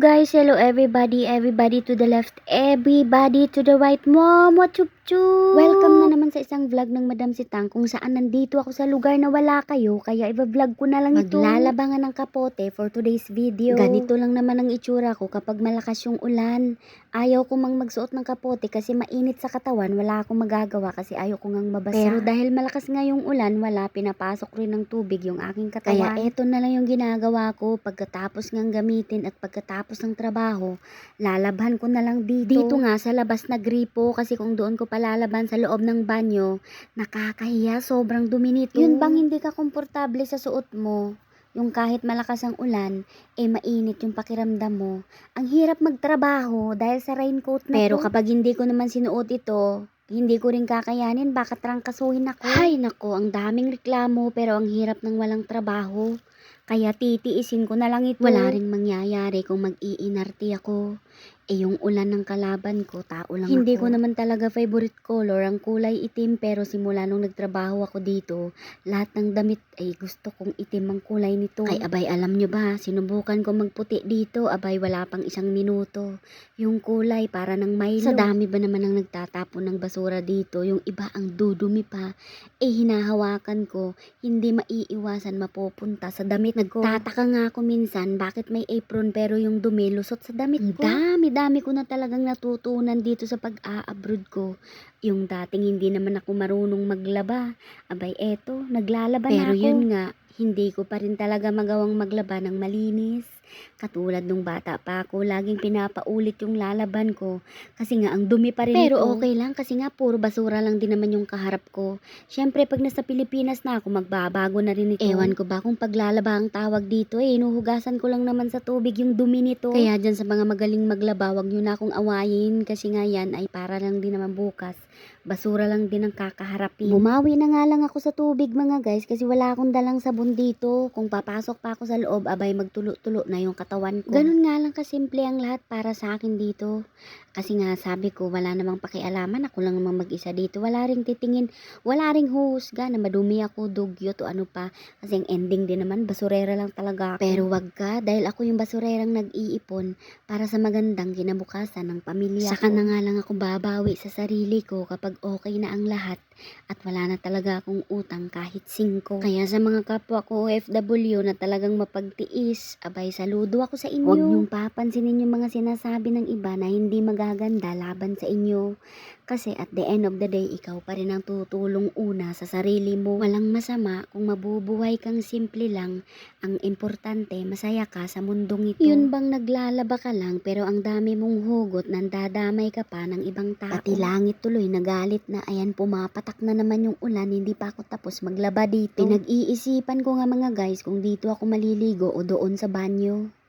Guys, hello everybody, everybody to the left, everybody to the right. Mom, Momo chup chup. Welcome na naman sa isang vlog ng Madam Sitang kung saan nandito ako sa lugar na wala kayo, kaya i-vlog ko na lang ito. Maglalabangan ng kapote for today's video. Ganito lang naman ang itsura ko kapag malakas yung ulan. Ayaw ko mang magsuot ng kapote kasi mainit sa katawan, wala akong magagawa kasi ayaw ko ngang mabasa. Pero dahil malakas nga yung ulan, wala, pinapasok rin ng tubig yung aking katawan. Kaya eto na lang yung ginagawa ko pagkatapos ngang gamitin at pagkatapos ng trabaho, lalabhan ko na lang dito. Dito nga sa labas na gripo kasi kung doon ko palalaban sa loob ng banyo, nakakahiya, sobrang dumi nito. Yun bang hindi ka komportable sa suot mo? Yung kahit malakas ang ulan, eh mainit yung pakiramdam mo. Ang hirap magtrabaho dahil sa raincoat na Pero to. kapag hindi ko naman sinuot ito, hindi ko rin kakayanin, baka trangkasuhin ako. Ay nako, ang daming reklamo pero ang hirap ng walang trabaho. Kaya titiisin ko na lang ito. Wala ring mangyayari kung mag-iinarti ako. Eh yung ulan ng kalaban ko, tao lang Hindi ko naman talaga favorite color ang kulay itim pero simula nung nagtrabaho ako dito, lahat ng damit ay gusto kong itim ang kulay nito. Ay abay alam nyo ba, sinubukan ko magputi dito, abay wala pang isang minuto. Yung kulay para ng Milo. Sa dami ba naman ang nagtatapon ng basura dito, yung iba ang dudumi pa, eh hinahawakan ko, hindi maiiwasan mapupunta sa damit ko. Tataka nga ako minsan bakit may apron pero yung dumi lusot sa damit ko. Dami-dami ko na talagang natutunan dito sa pag-a-abroad ko. Yung dating hindi naman ako marunong maglaba. Abay eto, naglalaba na Pero ako. yun nga, hindi ko pa rin talaga magawang maglaba ng malinis. Katulad nung bata pa ako, laging pinapaulit yung lalaban ko. Kasi nga, ang dumi pa rin Pero ito. okay lang kasi nga puro basura lang din naman yung kaharap ko. Siyempre, pag nasa Pilipinas na ako, magbabago na rin ito. Ewan ko ba kung paglalaba ang tawag dito eh. Inuhugasan ko lang naman sa tubig yung dumi nito. Kaya dyan sa mga magaling maglaba, wag nyo na akong awayin kasi nga yan ay para lang din naman bukas. Basura lang din ang kakaharapin. Bumawi na nga lang ako sa tubig mga guys kasi wala akong dalang sabon dito. Kung papasok pa ako sa loob, abay magtulo-tulo na yung katawan ko. Ganun nga lang kasimple ang lahat para sa akin dito. Kasi nga sabi ko wala namang pakialaman ako lang namang mag-isa dito. Wala ring titingin, wala ring husga na madumi ako, dugyot o ano pa. Kasi ang ending din naman basurera lang talaga ako. Pero wag ka dahil ako yung basurerang nag-iipon para sa magandang kinabukasan ng pamilya Saka ko. na nga lang ako babawi sa sarili ko kapag okay na ang lahat at wala na talaga akong utang kahit singko. Kaya sa mga kapwa ko OFW na talagang mapagtiis, abay saludo ako sa inyo. Huwag niyong papansinin yung mga sinasabi ng iba na hindi magaganda laban sa inyo. Kasi at the end of the day, ikaw pa rin ang tutulong una sa sarili mo. Walang masama kung mabubuhay kang simple lang. Ang importante, masaya ka sa mundong ito. Yun bang naglalaba ka lang pero ang dami mong hugot nandadamay ka pa ng ibang tao. Pati langit tuloy nagalit na ayan pumapatak na naman yung ulan hindi pa ako tapos maglaba dito. Pinag-iisipan ko nga mga guys kung dito ako maliligo o doon sa banyo.